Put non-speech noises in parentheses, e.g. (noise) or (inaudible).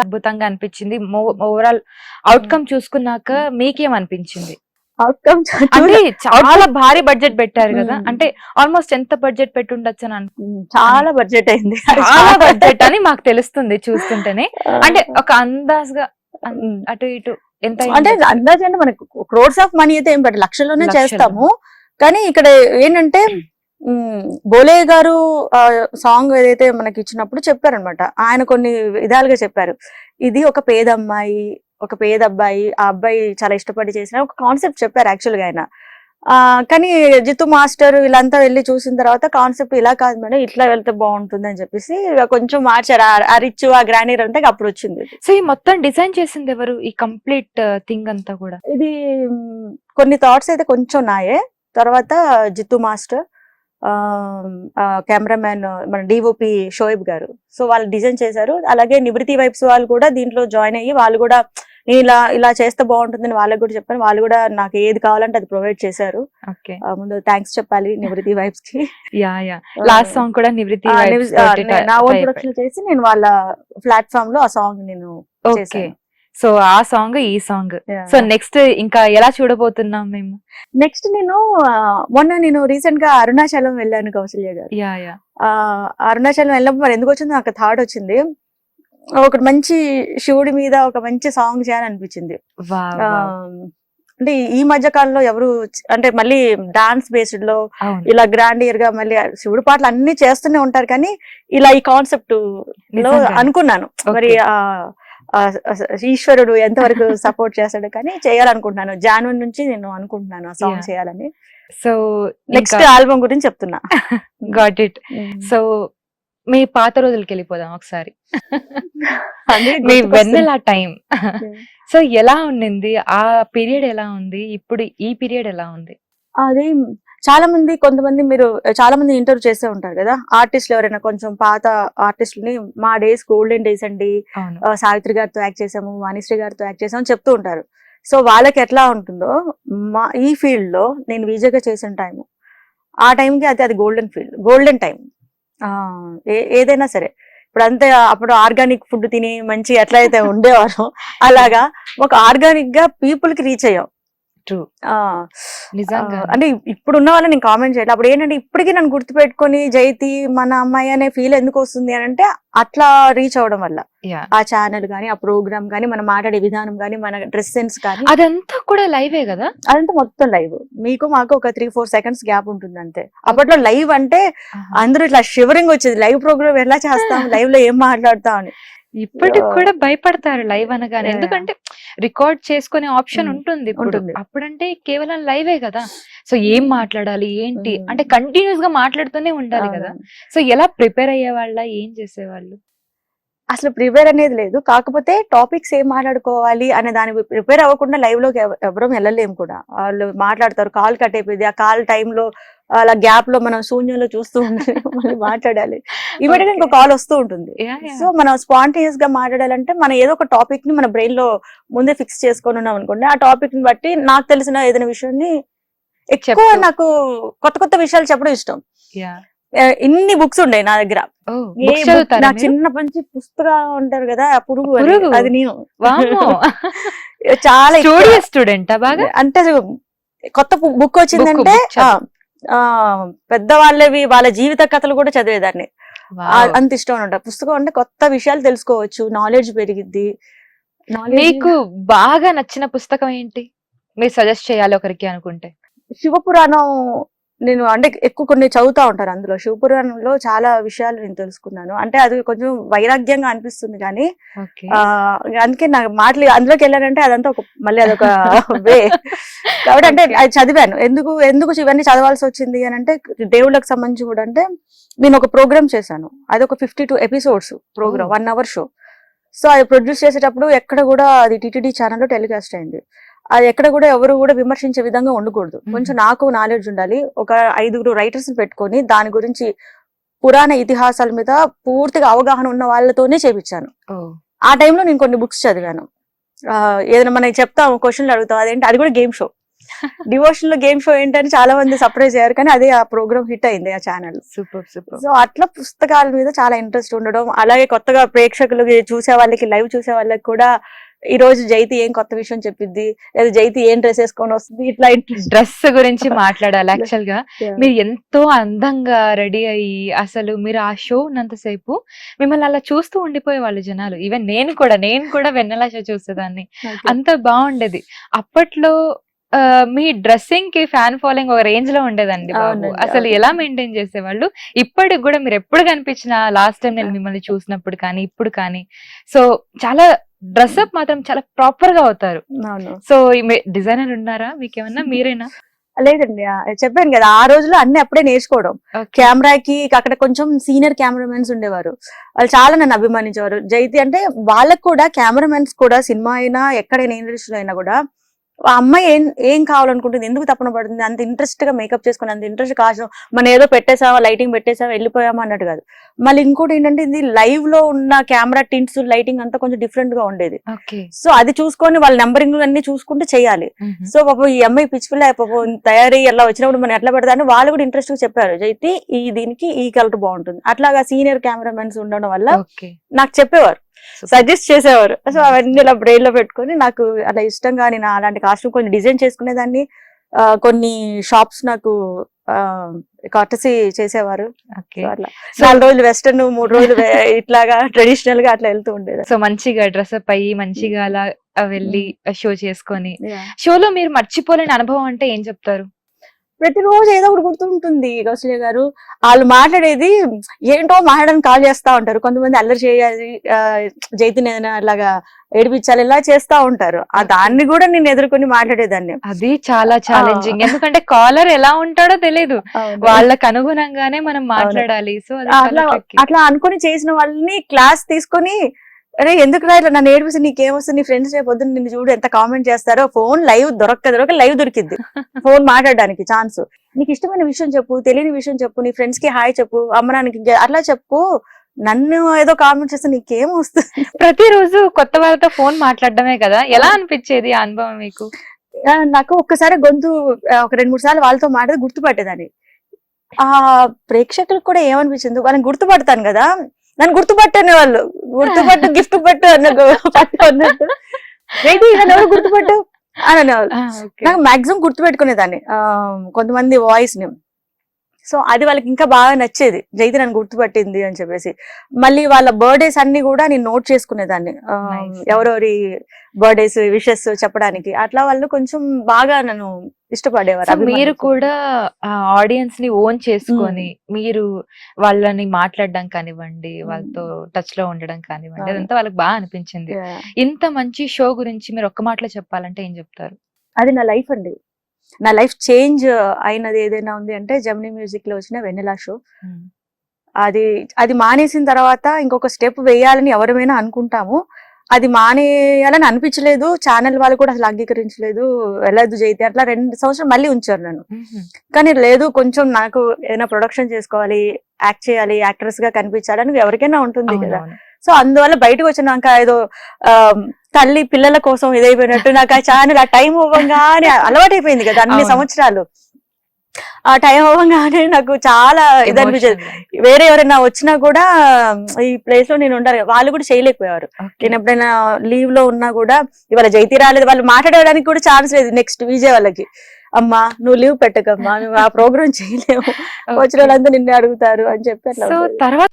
అద్భుతంగా అనిపించింది. Overall outcome చూసుకున్నాక మీకేం అనిపించింది అవుట్కమ్ అంటే చాలా భారీ బడ్జెట్ పెట్టారు కదా. అంటే ఆల్మోస్ట్ ఎంత బడ్జెట్ పెట్టి ఉండొచ్చు అని చాలా బడ్జెట్ అయింది. చాలా బడ్జెట్ అని మాకు తెలుస్తుంది చూస్తుంటేనే. అంటే ఒక అందాజ్గా. అటు ఇటు ఎంత అంటే? అందాజ అంటే మనకు క్రోడ్స్ ఆఫ్ మనీ అయితే ఏం పెట్ట లక్షల్లోనే లక్షలు. చేస్తాము. కానీ ఇక్కడ ఏంటంటే బోలే గారు సాంగ్ ఏదైతే మనకి ఇచ్చినప్పుడు చెప్పారనమాట ఆయన కొన్ని విధాలుగా చెప్పారు. ఇది ఒక పేద అమ్మాయి ఒక పేద అబ్బాయి ఆ అబ్బాయి చాలా ఇష్టపడి చేసిన ఒక కాన్సెప్ట్ చెప్పారు యాక్చువల్గా ఆయన. ఆ, కానీ జితు మాస్టర్ వీళ్ళంతా వెళ్ళి చూసిన తర్వాత కాన్సెప్ట్ ఇలా కాదు మేడం ఇట్లా వెళ్తే బాగుంటుంది అని చెప్పేసి కొంచెం మార్చారు. ఆ- రిచ్ ఆ గ్రానీర్ ఇక అప్పుడు వచ్చింది. సో ఈ మొత్తం డిజైన్ చేసింది ఎవరు? ఈ కంప్లీట్ థింగ్ అంతా కూడా? ఇది కొన్ని థాట్స్ అయితే కొంచెం నాయే. తర్వాత జిత్తు మాస్టర్ కెమెరామ్యాన్ మన డిఓపి షోయబ్ గారు. సో వాళ్ళు డిజైన్ చేశారు. అలాగే నివృత్తి వైబ్స్ వాళ్ళు కూడా దీంట్లో జాయిన్ అయ్యి వాళ్ళు కూడా నేను ఇలా ఇలా చేస్తే బాగుంటుందని వాళ్ళకి కూడా చెప్పాను. వాళ్ళు కూడా నాకు ఏది కావాలంటే అది ప్రొవైడ్ చేశారు. ముందు థ్యాంక్స్ చెప్పాలి నివృత్తి వైబ్స్కి యా. యా లాస్ట్ సాంగ్ కూడా నివృత్తి నే- ఓన్. ప్రొడక్షన్ చేసి నేను వాళ్ళ ప్లాట్ఫామ్లో ఆ సాంగ్ నేను ఓకే. సో ఆ సాంగ్ ఈ సాంగ్. సో నెక్స్ట్ ఇంకా ఎలా చూడబోతున్నాం మేము? నెక్స్ట్ నేను మొన్న నేను రీసెంట్గా అరుణాచలం వెళ్ళాను కౌశల్య గారు. అరుణాచలం వెళ్ళినప్పుడు మరి ఎందుకు వచ్చింది నాకు థాట్ వచ్చింది. ఒకటి మంచి శివుడి మీద ఒక మంచి సాంగ్ చేయాలనిపించింది. అంటే ఈ మధ్య కాలంలో ఎవరు అంటే మళ్ళీ డాన్స్ బేస్డ్లో ఇలా గ్రాండియర్గా మళ్ళీ శివుడి పాటలు అన్ని చేస్తూనే ఉంటారు కానీ ఇలా ఈ కాన్సెప్ట్లో. అనుకున్నాను. మరి ఈశ్వరుడు ఎంతవరకు సపోర్ట్ చేస్తాడు కానీ చేయాలనుకుంటున్నాను. జాన్వరి నుంచి నేను అనుకుంటున్నాను ఆ సాంగ్. చేయాలని. సో నెక్స్ట్ ఆల్బమ్ గురించి చెప్తున్నా. గాట్ ఇట్ సో మీ పాత రోజులకి వెళ్ళిపోదాం ఒకసారి. మీ. వెన్నెల టైం సో (laughs) ఎలా ఉండింది? ఆ పీరియడ్ ఎలా ఉంది? ఇప్పుడు ఈ పీరియడ్ ఎలా ఉంది? అది చాలా మంది కొంతమంది మీరు చాలా మంది ఇంటర్వ్యూ చేస్తూ ఉంటారు కదా? ఆర్టిస్టులు ఎవరైనా కొంచెం పాత ఆర్టిస్టులని మా డేస్ గోల్డెన్ డేస్ అండి. సావిత్రి గారితో యాక్ట్ చేసాము వాణిశ్రీ గారితో యాక్ట్ చేసాము చెప్తూ ఉంటారు. సో వాళ్ళకి ఎట్లా ఉంటుందో మా ఈ ఫీల్డ్లో నేను విజయగా చేసిన టైం ఆ టైంకి అది అది గోల్డెన్ ఫీల్డ్ గోల్డెన్ టైం ఏదైనా సరే. ఇప్పుడు అంతే అప్పుడు ఆర్గానిక్ ఫుడ్ తిని మంచి ఎట్లా అయితే (laughs) ఉండేవారో అలాగా ఒక ఆర్గానిక్గా పీపుల్కి రీచ్ అయ్యాం. ఆ, నిజంగా. అంటే ఇప్పుడు ఉన్న వాళ్ళని నేను కామెంట్ చేయట్లేదు అప్పుడు ఏంటంటే ఇప్పటికీ నన్ను గుర్తుపెట్టుకొని జైతి మన అమ్మాయి అనే ఫీల్ ఎందుకు వస్తుంది అని అంటే అట్లా రీచ్ అవడం వల్ల. ఆ ఛానల్ గానీ ఆ ప్రోగ్రామ్ గానీ మనం మాట్లాడే విధానం గానీ మన డ్రెస్ సెన్స్ కానీ అదంతా కూడా లైవే కదా? అదంతా మొత్తం లైవ్ మీకు మాకు ఒక త్రీ ఫోర్ సెకండ్స్ గ్యాప్ ఉంటుంది అంతే. అప్పట్లో లైవ్ అంటే అందరూ ఇట్లా షివరింగ్ వచ్చేది. లైవ్ ప్రోగ్రామ్ ఎలా చేస్తాం? (laughs) లైవ్లో ఏం మాట్లాడతాం అని. ఇప్పటికి. కూడా భయపడతారు లైవ్ అనగానే. ఎందుకంటే రికార్డ్ చేసుకునే ఆప్షన్. ఉంటుంది. అప్పుడంటే కేవలం లైవే కదా. సో ఏం మాట్లాడాలి? ఏంటి. అంటే కంటిన్యూస్గా మాట్లాడుతూనే ఉండాలి కదా. సో ఎలా ప్రిపేర్ అయ్యే వాళ్ళ ఏం చేసేవాళ్ళు? అసలు ప్రిపేర్ అనేది లేదు. కాకపోతే టాపిక్స్ ఏం మాట్లాడుకోవాలి అనే దాని ప్రిపేర్ అవ్వకుండా లైవ్లోకి ఎవ- ఎవరూ వెళ్ళలేము కూడా. వాళ్ళు మాట్లాడతారు కాల్ కట్ అయిపోయింది. ఆ కాల్లో అలా గ్యాప్లో మనం శూన్యంలో చూస్తూ (laughs) మళ్ళీ మాట్లాడాలి. ఇమీడియట్ ఇంకో కాల్ వస్తూ ఉంటుంది. సో మనం స్పాంటేనియస్గా మాట్లాడాలంటే మనం ఏదో ఒక టాపిక్ని మన బ్రెయిన్లో ముందే ఫిక్స్ చేసుకొని ఉన్నాం అనుకోండి. ఆ టాపిక్ని బట్టి నాకు తెలిసిన ఏదైనా విషయాన్ని ఎక్కువ. నాకు కొత్త కొత్త విషయాలు చెప్పడం ఇష్టం. ఇన్ని బుక్స్ ఉన్నాయి నా దగ్గర మీరు? చిన్నప్పటి నుంచి పుస్తకాలు ఉంటారు కదా పురుగు? అది నేను. (laughs) చాలా. స్టూడియో స్టూడెంట్ బాగా అంటే కొత్త బుక్ వచ్చిందంటే పెద్ద వాళ్ళవి వాళ్ళ జీవిత కథలు కూడా చదివేదాన్ని. అంత ఇష్టం అనమాట పుస్తకం అంటే కొత్త విషయాలు తెలుసుకోవచ్చు నాలెడ్జ్ పెరిగిద్ది మీకు బాగా నచ్చిన పుస్తకం ఏంటి మీరు సజెస్ట్ చేయాలి ఒకరికి అనుకుంటే శివపురాణం నేను అంటే ఎక్కువ కొన్ని చదువుతా ఉంటాను అందులో. శివపురాణంలో చాలా విషయాలు నేను తెలుసుకున్నాను. అంటే అది కొంచెం వైరాగ్యంగా అనిపిస్తుంది కానీ అందుకే నాకు మాటలు అందులోకి వెళ్ళానంటే అదంతా ఒక మళ్ళీ అదొక (laughs) వే. కాబట్టి అంటే. అది చదివాను. ఎందుకు ఎందుకు ఇవన్నీ చదవాల్సి వచ్చింది అని అంటే దేవుళ్ళకి సంబంధించి కూడా అంటే నేను ఒక ప్రోగ్రామ్ చేశాను. అది ఒక fifty two episodes program. One hour show. So అది ప్రొడ్యూస్ చేసేటప్పుడు ఎక్కడ కూడా అది టీటీడీ ఛానల్లో టెలికాస్ట్ అయింది. అది ఎక్కడ కూడా ఎవరు కూడా విమర్శించే విధంగా ఉండకూడదు. కొంచెం నాకు నాలెడ్జ్ ఉండాలి. ఒక ఐదుగురు రైటర్స్ పెట్టుకొని దాని గురించి పురాణ ఇతిహాసాల మీద పూర్తిగా అవగాహన ఉన్న వాళ్ళతోనే చేపించాను. ఆ టైంలో నేను కొన్ని బుక్స్ చదివాను. ఏదైనా మనకి చెప్తాం క్వశ్చన్లు అడుగుతాం అదేంటి? అది కూడా గేమ్ షో డివోషన్లో గేమ్ షో ఏంటని చాలా మంది సర్ప్రైజ్ అయ్యారు కానీ అదే ఆ ప్రోగ్రామ్ హిట్ అయింది ఆ ఛానల్ సూపర్ సూపర్ సో అట్లా పుస్తకాల మీద చాలా ఇంట్రెస్ట్ ఉండడం అలాగే కొత్తగా ప్రేక్షకులు చూసే వాళ్ళకి లైవ్ చూసే వాళ్ళకి కూడా ఈ రోజు జైతి ఏం కొత్త విషయం చెప్పిద్ది? లేదా జైతి ఏం డ్రెస్ వేసుకొని వస్తుంది? ఇట్లా డ్రెస్ గురించి (laughs) మాట్లాడాలి యాక్చువల్గా. మీరు ఎంతో అందంగా రెడీ అయ్యి అసలు మీరు ఆ షో ఉన్నంతసేపు మిమ్మల్ని అలా చూస్తూ ఉండిపోయే వాళ్ళు జనాలు. ఈవెన్ నేను కూడా నేను కూడా వెన్నెల షో చూసేదాన్ని. అంత బాగుండేది. అప్పట్లో మీ డ్రెస్సింగ్కి ఫ్యాన్ ఫాలోయింగ్ ఒక రేంజ్లో ఉండేదండి బాబు. అసలు. ఎలా మెయింటైన్ చేసేవాళ్ళు? ఇప్పటికి కూడా మీరు ఎప్పుడు కనిపించిన లాస్ట్ టైం నేను మిమ్మల్ని చూసినప్పుడు కానీ ఇప్పుడు కానీ. సో చాలా డ్రెస్అప్ మాత్రం చాలా ప్రాపర్గా అవుతారు. సో డిజైనర్ ఉన్నారా? మీకేమన్నా? మీరేనా? లేదండి. చెప్పాను కదా ఆ రోజులో అన్ని అప్పుడే నేర్చుకోవడం. కెమెరాకి అక్కడ కొంచెం సీనియర్ కెమెరామెన్స్ ఉండేవారు. వాళ్ళు చాలా నన్ను అభిమానించేవారు. జైతి అంటే వాళ్ళకు కూడా కెమెరామెన్స్ కూడా సినిమా అయినా ఎక్కడైనా ఇండస్ట్రీలో అయినా కూడా ఆ అమ్మాయి ఏం ఏం కావాలనుకుంటుంది? ఎందుకు తప్పన పడుతుంది? అంత ఇంట్రెస్ట్గా మేకప్ చేసుకుని అంత ఇంట్రెస్ట్ కాదు మనం ఏదో పెట్టేసామా లైటింగ్ పెట్టేసామా వెళ్ళిపోయామా అన్నట్టు కాదు. మళ్ళీ ఇంకోటి ఏంటంటే ఇది లైవ్లో ఉన్న కెమెరా టింట్స్ లైటింగ్ అంతా కొంచెం డిఫరెంట్గా ఉండేది. సో అది చూసుకొని వాళ్ళ నెంబరింగ్ అన్ని చూసుకుంటే చేయాలి. సో పాపం ఈ అమ్మాయి పిచ్చి పిల్ల పాపం తయారీ ఎలా వచ్చినప్పుడు మనం ఎట్లా పెడతా అని వాళ్ళు కూడా ఇంట్రెస్ట్ చెప్పారు. అయితే ఈ దీనికి ఈ కలర్ బాగుంటుంది. అట్లాగా సీనియర్ కెమెరామెన్స్ ఉండడం వల్ల నాకు చెప్పేవారు. సజెస్ట్ చేసేవారు. సో అవన్నీ ఇలా బ్రెయిన్లో పెట్టుకొని నాకు అలా ఇష్టంగా నేను అలాంటి కాస్ట్యూమ్ కొన్ని డిజైన్ చేసుకునేదాన్ని కొన్ని షాప్స్ నాకు కటసి చేసేవారు. నాలుగు రోజులు వెస్టర్న్ మూడు రోజులు (laughs) ఇట్లాగా ట్రెడిషనల్గా అట్లా వెళ్తూ ఉండేది. సో మంచిగా డ్రెస్అప్ అయ్యి మంచిగా అలా ఆ, వెళ్ళి షో చేసుకొని. షోలో మీరు మర్చిపోలేని అనుభవం అంటే ఏం చెప్తారు? ప్రతిరోజు ఏదో ఒకటి గుర్తుంటుంది కౌశల్య గారు. వాళ్ళు మాట్లాడేది ఏంటో మాట్లాడడానికి కాల్ చేస్తా ఉంటారు. కొంతమంది అల్లరి చేయాలి జైతిని ఏదైనా అలాగా ఏడిపించాలి ఇలా చేస్తా ఉంటారు. ఆ దాన్ని కూడా నేను ఎదుర్కొని మాట్లాడేదాన్ని. అది చాలా ఛాలెంజింగ్ ఎందుకంటే కాలర్ ఎలా ఉంటాడో తెలియదు వాళ్ళకి అనుగుణంగానే మనం మాట్లాడాలి. సో అట్లా. అట్లా అనుకొని చేసిన వాళ్ళని క్లాస్ తీసుకొని అరే ఎందుకు రా ఇట్లా నన్ను ఏడిపిస్తే నీకేమొస్తుంది? నీ ఫ్రెండ్స్ రేపు పొద్దున్న నిన్ను చూడు ఎంత కామెంట్ చేస్తారో ఫోన్ లైవ్ దొరక్క దొరక లైవ్ దొరికింది ఫోన్ మాట్లాడడానికి ఛాన్స్ నీకు ఇష్టమైన విషయం చెప్పు తెలియని విషయం చెప్పు నీ ఫ్రెండ్స్కి హాయ్ చెప్పు అమ్మనానికి అట్లా చెప్పు. నన్ను ఏదో కామెంట్ చేస్తే నీకేం వస్తుంది (laughs) ప్రతిరోజు కొత్త వాళ్ళతో ఫోన్ మాట్లాడడమే కదా. ఎలా అనిపించేది ఆ అనుభవం మీకు? నాకు ఒక్కసారి గొంతు ఒక రెండు మూడు సార్లు వాళ్ళతో మాట్లాడి గుర్తుపట్టేదాన్ని. ఆ ప్రేక్షకులకు కూడా ఏమనిపించింది? వాళ్ళని గుర్తుపడతాను కదా. నన్ను గుర్తుపట్టని వాళ్ళు. గుర్తుపట్టు గిఫ్ట్ పట్టు అన్న పట్టు అన్నట్టు. "రేపు నన్ను ఎవరు గుర్తుపట్టు? అని. నాకు మాక్సిమం గుర్తుపెట్టుకునేదాన్ని. కొంతమంది వాయిస్ని సో అది వాళ్ళకి ఇంకా బాగా నచ్చేది. జైతి నన్ను గుర్తుపట్టింది అని చెప్పేసి. మళ్ళీ వాళ్ళ బర్త్డేస్ అన్ని కూడా నేను నోట్ చేసుకునేదాన్ని. ఎవరెవరి బర్త్డేస్ విషెస్ చెప్పడానికి. అట్లా వాళ్ళు కొంచెం బాగా నన్ను ఇష్టపడేవారు. మీరు. కూడా. ఆడియన్స్ని ఓన్ చేసుకొని మీరు వాళ్ళని మాట్లాడడం కానివ్వండి వాళ్ళతో టచ్లో ఉండడం కానివ్వండి. అదంతా వాళ్ళకి బాగా అనిపించింది. ఇంత మంచి షో గురించి మీరు ఒక్క మాటలో చెప్పాలంటే ఏం చెప్తారు? అది నా లైఫ్ అండి. నా లైఫ్ చేంజ్ అయినది ఏదైనా ఉంది అంటే జమినీ మ్యూజిక్లో వచ్చిన వెన్నెలా షో. అది అది మానేసిన తర్వాత ఇంకొక స్టెప్ వేయాలని ఎవరమైనా అనుకుంటాము. అది మానేయాలని అనిపించలేదు. ఛానల్ వాళ్ళు కూడా అసలు అంగీకరించలేదు. వెళ్ళదు జైతే అట్లా రెండు సంవత్సరాలు మళ్ళీ ఉంచారు నన్ను. కానీ లేదు కొంచెం నాకు ఏదైనా ప్రొడక్షన్ చేసుకోవాలి యాక్ట్ చేయాలి యాక్ట్రెస్గా కనిపించాలి అని ఎవరికైనా ఉంటుంది కదా. సో అందువల్ల బయటకు వచ్చినాక ఏదో ఆ, తల్లి పిల్లల కోసం ఇదైపోయినట్టు నాకు ఆ ఛానల్ ఆ టైం అవ్వగానే అలవాటైపోయింది కదా అన్ని. సంవత్సరాలు ఆ టైం అవ్వగానే నాకు చాలా ఇది అనిపించేది Emotional. వేరే ఎవరైనా వచ్చినా కూడా ఈ ప్లేస్లో నేను ఉండాలి వాళ్ళు కూడా చేయలేకపోయారు. నేను ఎప్పుడైనా లీవ్లో ఉన్నా కూడా ఇవాళ జైతి రాలేదు వాళ్ళు మాట్లాడడానికి కూడా ఛాన్స్ లేదు నెక్స్ట్ విజయ్ వాళ్ళకి అమ్మా నువ్వు లీవ్ పెట్టకమ్మా నువ్వు ఆ ప్రోగ్రామ్ చేయలేవు (laughs) వచ్చిన. వాళ్ళంతా నిన్నే అడుగుతారు అని చెప్పి అట్లా. తర్వాత